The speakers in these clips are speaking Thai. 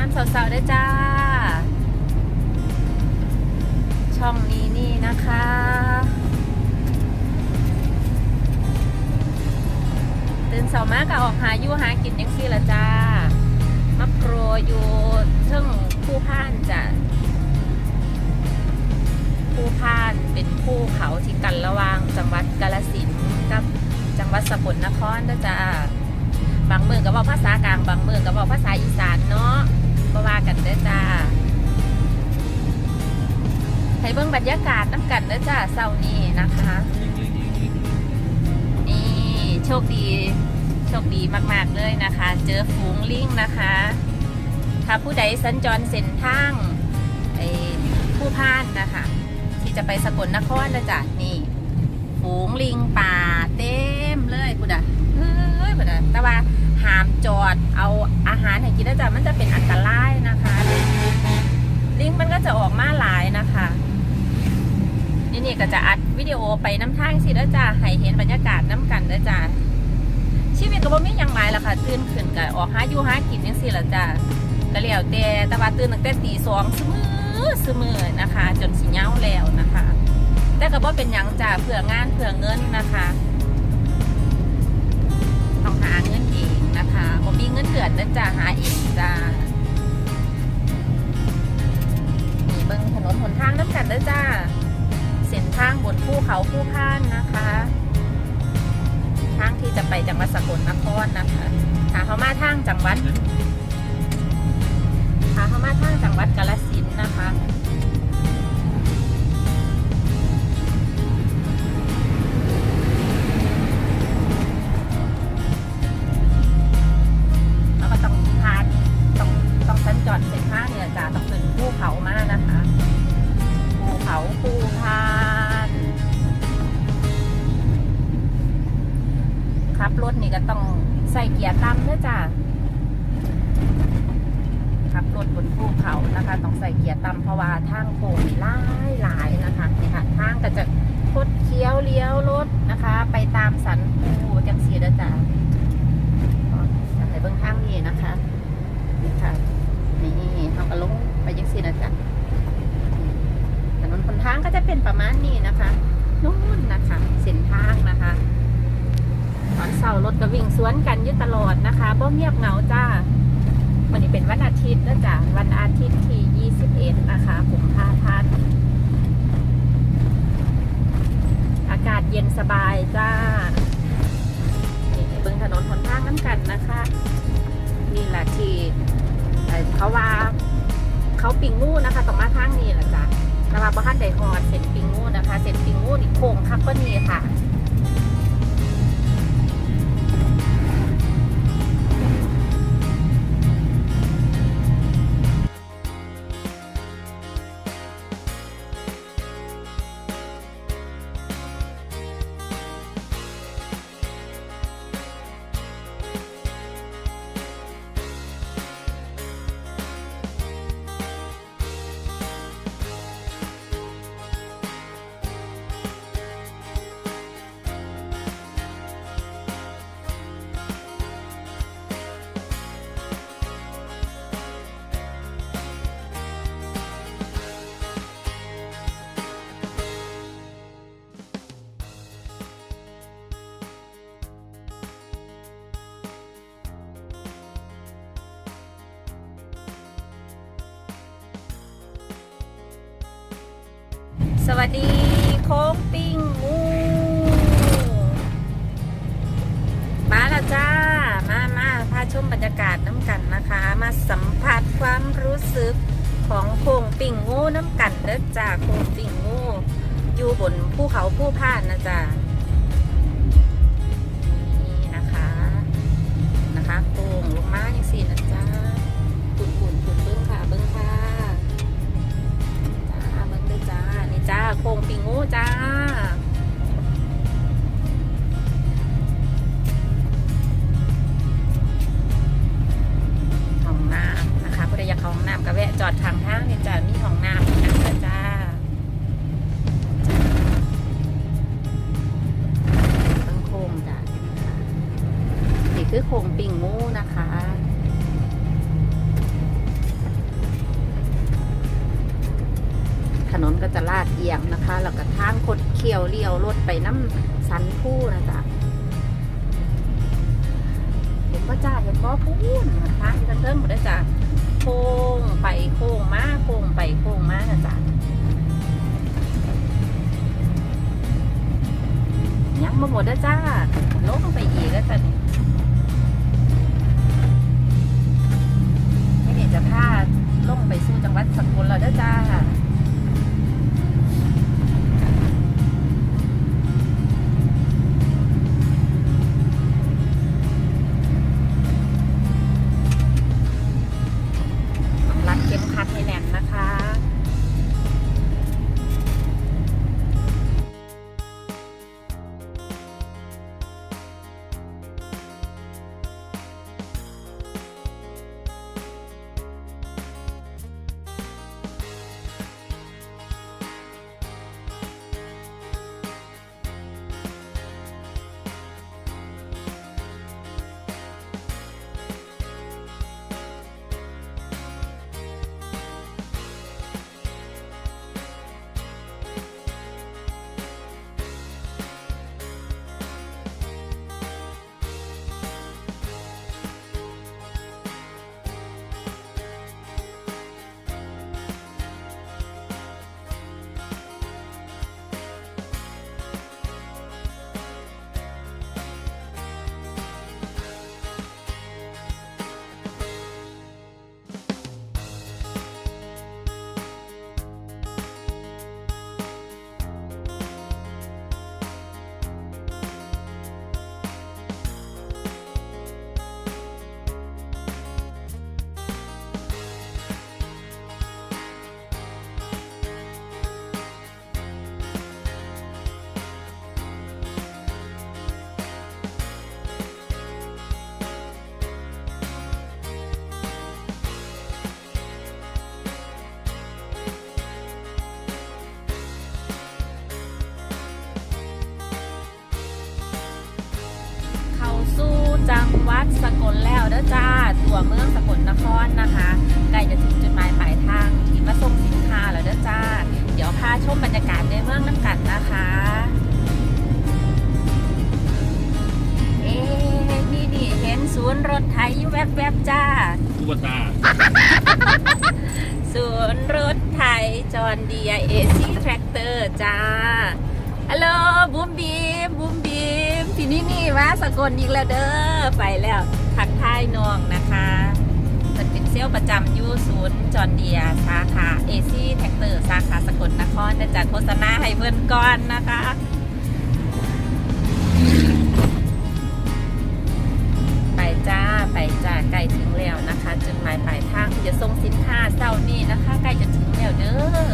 ามสาวๆได้จ้า ช่องนี้นี่นะคะ ตื่นเสามากก็ออกหาอยู่หากินยังซี่ละจ้า มักโปรอยู่เทิงผู้พ่านจ้ะผู้พ่านเป็นภูเขาที่กันระวางจังหวัดกาฬสินกับจังหวัดสกลนครนะจ้าบางเมืองก็บอกภาษากลางบางเมืองก็บอกภาษาอีสานเนาะ บ่ว่ากันเด้อจ้าให้เบิ่งบรรยากาศน้ำกันเด้อจ้าเช้านี้นะคะ นี่โชคดี โชคดีมาก ๆ เลยนะคะ เจอฝูงลิงนะคะ ถ้าผู้ใดสัญจรเส้นทางไอ้ผู้พานนะคะ ที่จะไปสกลนครนะจ๊ะนี่ฝูงลิงป่าเต็มเลยพุดะเฮ้ยพุดะแต่ว่า ห้ามจอด เอาอาหารให้กินนะจ๊ะมันจะเป็นอันตรายนะคะ ลิงมันก็จะออกมาหลายนะคะนี่นี่ก็จะอัดวิดีโอไปน้ำทางสิแล้วจ้าให้เห็นบรรยากาศน้ำกันแล้วจ้าชีวิตก็บ่มียังหลายละค่ะตื่นขึ้นก็ออกหาอยู่หากินจังซี่ละจ้าก็แล้วแต่แต่ว่าตื่นตั้งแต่ตีสองสมือสมือนะคะ จนสิเหย้าแล้วนะคะ แต่ก็บ่เป็นยังจ้าเพื่องานเพื่อเงินนะคะต้องหาเงิน นะคะบ่มีเงินเดือนนะจ้าหาเองจ้านี่เบิ่งถนนหนทางน้ำกันเด้อจ้าเส้นทางบนภูเขาผู้พานนะคะ ทางที่จะไปจังหวัดสกลนครนะคะถ้าเขามาทางจังหวัดถ้าเขามาทางจังหวัดกาฬสินนะคะ เขานะคะต้องใส่เกียร์ต่ำเพราะว่าทางโค้งนี่หลายหลายนะคะนี่ค่ะทางก็จะคดเคี้ยวเลี้ยวรถนะคะ ไปตามสันภูจังสีนะจ้ะอ๋อจะให้เบื้องข้างนี้นะคะนี่ค่ะนี่เขาก็ลงไปจังสีนะจ๊ะถนนคนทางก็จะเป็นประมาณนี้นะคะนู่นนะคะเส้นทางนะคะตอนเสาร์รถก็วิ่งสวนกันอยู่ตลอดนะคะบ่เงียบเหงาจ้า วันนี้เป็นวันอาทิตย์นะจ๊ะวันอาทิตย์ที่ 21 นะคะผมพาพันธ์อากาศเย็นสบายจ้านี่เบิ่งถนนหนทางน้ำกันนะคะ นี่แหละที่เขาว่าเขาปิงงูนะคะต้องมาทางนี้แหละจ้ะแต่ว่าบ้านไดฮอดเส้นปิงงูนะคะ เส้นปิงงูนี่โค้งคักก็นี่ค่ะ สวัสดีโค้งปิ้งงูมาแล้วจ้า มามาพาชมบรรยากาศน้ำกันนะคะ มาสัมผัสความรู้สึกของโค้งปิ้งงูน้ำกันเด้อจ้าโค้งปิ้งงูอยู่บนภูเขาผู้พานนะจ้านี่นะคะ นะคะโค้งลงมาอย่างสี่นะ จ้าโคงปิงงูจ้า ก็จะลาดเอียงนะคะแล้วก็ทางคดเคียวเลี้ยวรถไปน้ำสันผู้นะจ๊ะเห็นว่าจ้าเห็นว่าพูนทางกันเริ่มหมดแล้วจ้ะโค้งไปโค้งมาโค้งไปโค้งมานะจ๊ะยังมาหมดแล้วจ้าลงไปอีก วัดสกลแล้วเด้อจ้า ตัวเมืองสกลนครนะคะใกล้จะถึงจุดหมายปลายทางที่มาส่งสินค้าแล้วเด้อจ้า เดี๋ยวพาชมบรรยากาศในเมืองน้ำกันนะคะเอ๊ะนี่นี่เห็นศูนย์รถไทยอยู่แวบๆจ้าคูบตาศูนย์รถไทยจอห์นเดียเอซีแทรคเตอร์จ้าฮัลโหลบูมบีมบูมบีม พี่นี่นี่ว่าสกลอีกแล้วเด้อไปแล้วทักทายน้องนะคะเป็นเป็นเซลประจำยูศูนย์จอห์นเดียสาขาเอซี่แทรคเตอร์สาขาสกลนครนะจ๊ะโฆษณาให้เพื่อนก่อนนะคะไปจ้าไปจ้าใกล้ถึงแล้วนะคะจุดหมายปลายทางที่จะส่งสินค้าเศร้านี้นะคะใกล้จะถึงแล้วเด้อ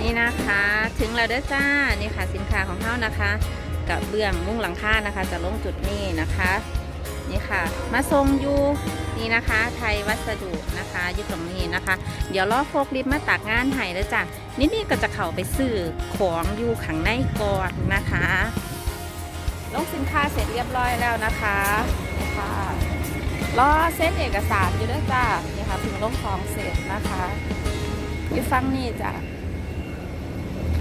นี่นะคะ ถึงแล้วเด้อจ้า นี่ค่ะสินค้าของเฮานะคะ กับเบื้องมุ้งหลังคานะคะ จะลงจุดนี้นะคะ นี่ค่ะ มาทรงอยู่นี่นะคะ ไทยวัสดุนะคะอยู่ตรงนี้นะคะ เดี๋ยวรอโฟกลิฟต์มาตักงานให้แล้วจ้ะนี่นี่ก็จะเข้าไปซื้อของอยู่ข้างในก่อนนะคะ ลงสินค้าเสร็จเรียบร้อยแล้วนะคะนี่ค่ะรอเซ็นเอกสารอยู่ด้วยจ้านี่ค่ะถึงลงของเสร็จนะคะอยู่ฟังนี่จ้ะ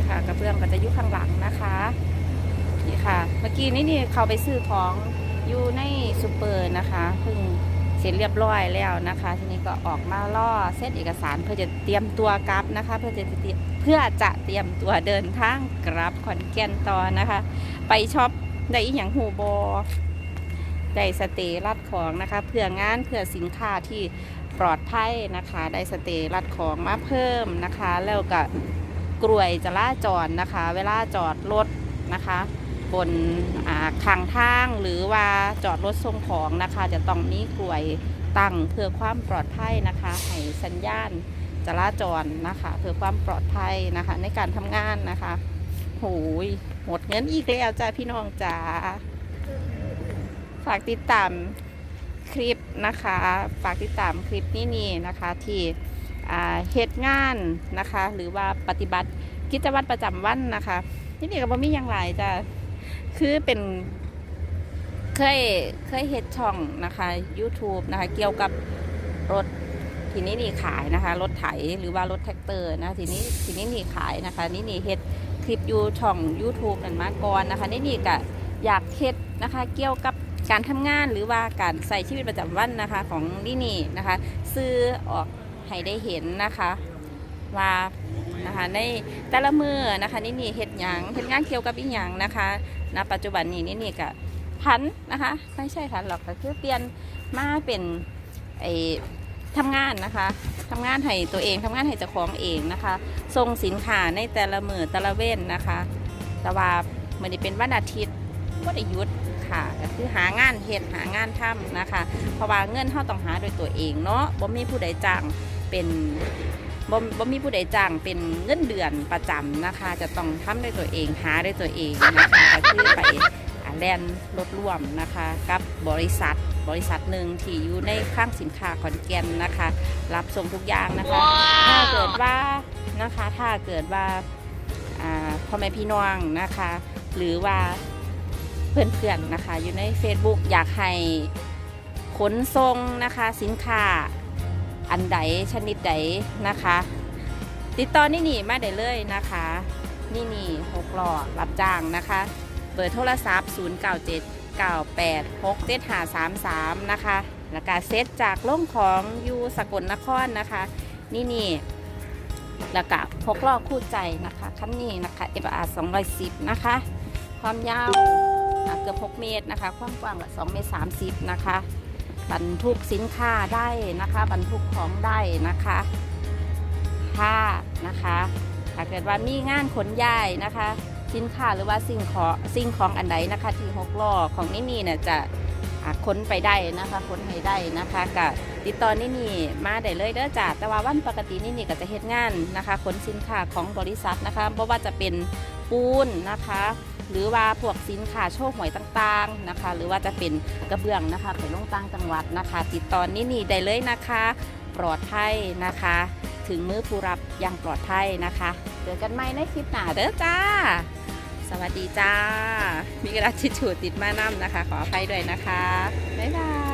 ค่ะ กระเบื้องก็จะอยู่ข้างหลังนะคะนี่ค่ะ เมื่อกี้นี่นี่เขาไปซื้อของอยู่ในซูเปอร์นะคะเพิ่งเสร็จเรียบร้อยแล้วนะคะ ทีนี้ก็ออกมาล่อเซ็นเอกสารเพื่อจะเตรียมตัวกลับนะคะ เพื่อจะเพื่อจะเตรียมตัวเดินทางกลับขอนแก่นต่อนะคะ ไปช็อปได้อีหยังหูบอได้สเตย์รัดของนะคะ เพื่องานเพื่อสินค้าที่ปลอดภัยนะคะ ได้สเตย์รัดของมาเพิ่มนะคะ แล้วก็ กลวยจราจรนะคะ เวลาจอดรถนะคะ บนอ่าข้างทางหรือว่าจอดรถส่งของนะคะ จะต้องมีกลวยตั้งเพื่อความปลอดภัยนะคะให้สัญญาณจราจรนะคะ เพื่อความปลอดภัยนะคะ ในการทำงานนะคะโหยหมดเงินอีกแล้วจ้าพี่น้องจ๋าฝากติดตามคลิปนะคะ ฝากติดตามคลิปนี้นี่นะคะที่ เหตุงานนะคะ หรือว่าปฏิบัติกิจวัตรประจำวันนะคะที่นี่ก็บ่มีอย่างไรจ้ะคือเป็นเคยเคยเฮ็ดช่องนะคะ YouTube นะคะ เกี่ยวกับรถทีนี้นี่ขายนะคะ รถไถหรือว่ารถแท็กเตอร์นะทีนี้ทีนี้นี่ขายนะคะ นี่นี่เฮ็ดคลิปยูช่อง YouTube นั่นมาก่อนนะคะ นี่นี่ก็อยากเฮ็ดนะคะ เกี่ยวกับการทำงานหรือว่าการใส่ชีวิตประจำวันนะคะ ของนี่นี่นะคะ ซื้อออก ให้ได้เห็นนะคะว่านะคะในแต่ละมือนะคะนี่นี่เฮ็ดหยังเฮ็ดงานเกี่ยวกับอีหยังนะคะณปัจจุบันนี้นี่นี่ก็พันนะคะไม่ใช่พันหรอกก็คือเปลี่ยนมาเป็นไอทำงานนะคะทำงานให้ตัวเองทำงานให้เจ้าของเองนะคะส่งสินค้าในแต่ละมือแต่ละเว้นนะคะ แต่ว่ามันจะเป็นวันอาทิตย์ก็ได้ยุดค่ะก็คือหางานเฮ็ดหางานทำนะคะ เพราะว่าเงินเขาต้องหาโดยตัวเองเนาะบ่มีผู้ใดจ้าง เป็นบ่บ่มีผู้ใดจ้างเป็นเงินเดือนประจำนะคะ จะต้องทำด้วยตัวเองหาด้วยตัวเองนะคะก็คือไปแลนรถร่วมนะคะ กับบริษัทบริษัทหนึ่งที่อยู่ในข้างสินค้าขอนแก่นนะคะ รับส่งทุกอย่างนะคะ ถ้าเกิดว่านะคะถ้าเกิดว่าอ่าพ่อแม่พี่น้องนะคะ หรือว่าเพื่อนๆนะคะ อยู่ใน Facebook อยากให้ขนส่งนะคะสินค้า อันใดชนิดใดนะคะ ติดต่อนี่นี่มาได้เลยนะคะ นี่นี่หกหล้อรับจ้างนะคะ เบอร์โทรศัพท์ 0 9 7 9 8 6 7 5 3 3 นะคะ แล้วก็เซตจากล่งของอยูสกลนครนะคะ นี่นี่แล้วก็พกล้อคู่ใจนะคะคันนี้นะคะ FR 210 นะคะ ความยาวเกือบ 6 เมตรนะคะ ความกว้างละ2เมตร30 นะคะ บรรทุกสินค้าได้นะคะ บรรทุกของได้นะคะถ้านะคะถ้าเกิดว่ามีงานขนย้ายนะคะ สินค้าหรือว่าสิ่งของสิ่งของอันใดนะคะที่หกล้อของนี่นี่เนี่ยจะอะขนไปได้นะคะขนให้ได้นะคะกับติดต่อนี่นี่มาได้เลยเด้อจ้าแต่ว่าวันปกตินี่นี่ก็จะเฮ็ดงานนะคะขนสินค้าของบริษัทนะคะเพราะว่าจะเป็นปูนนะคะ หรือว่าพวกสินค้าโชคหวยต่างๆนะคะ หรือว่าจะเป็นกระเบื้องนะคะไปลงต่างจังหวัดนะคะ ติดต่อนนี่นี่ได้เลยนะคะ ปลอดภัยนะคะ ถึงมือผู้รับอย่างปลอดภัยนะคะเจอกันใหม่ในคลิปหน้าเด้อจ้า สวัสดีจ้า มีกระดาษทิชชู่ติดมาน้ำนะคะ ขออภัยด้วยนะคะบ๊ายบาย